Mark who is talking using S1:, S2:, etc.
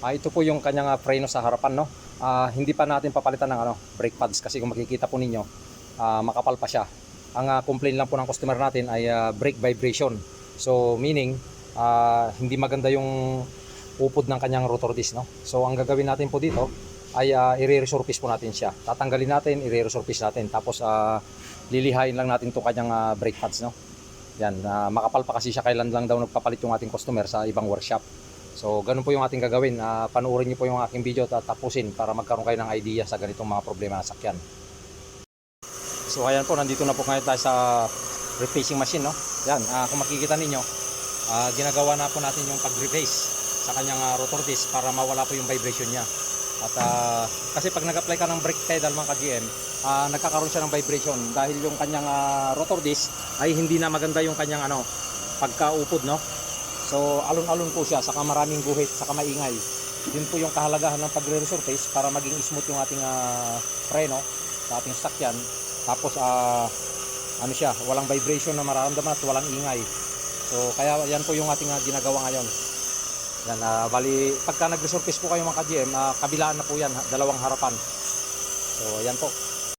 S1: Ah, ito po yung kanyang ah, preno sa harapan no. Ah, hindi pa natin papalitan ng ano, brake pads kasi kung makikita po ninyo, ah, makapal pa siya. Ang ah, complaint lang po ng customer natin ay ah, brake vibration. So meaning ah, hindi maganda yung upod ng kanyang rotor disc no. So ang gagawin natin po dito ay uh, i-resurface po natin siya. Tatanggalin natin, i-resurface natin tapos ah, lilihain lang natin 'tong kanyang ah, brake pads no. Yan, ah, makapal pa kasi siya kailan lang daw nagpapalit yung ating customer sa ibang workshop. So, ganun po yung ating gagawin. Uh, panoorin niyo po yung aking video at tapusin para magkaroon kayo ng idea sa ganitong mga problema sa sakyan. So, ayan po, nandito na po ngayon tayo sa refacing machine, no? Yan, ah, kung makikita ninyo, ah, ginagawa na po natin yung pag-reface sa kanyang ah, rotor disc para mawala po yung vibration niya. At ah, kasi pag nag-apply ka ng brake pedal mga ka-GM, ah, nagkakaroon siya ng vibration dahil yung kanyang ah, rotor disc ay hindi na maganda yung kanyang ano, pagkaupod, no? So, alon-alon po siya, saka maraming guhit, saka maingay. Yun po yung kahalagahan ng pagre-resurface para maging smooth yung ating ah, preno sa ating sakyan. Tapos, ah, ano siya, walang vibration na mararamdaman at walang ingay. So, kaya yan po yung ating ah, ginagawa ngayon. Yan, ah, bali, pagka nag-resurface po kayo mga ka-GM, ah, kabilaan na po yan, dalawang harapan. So, yan po.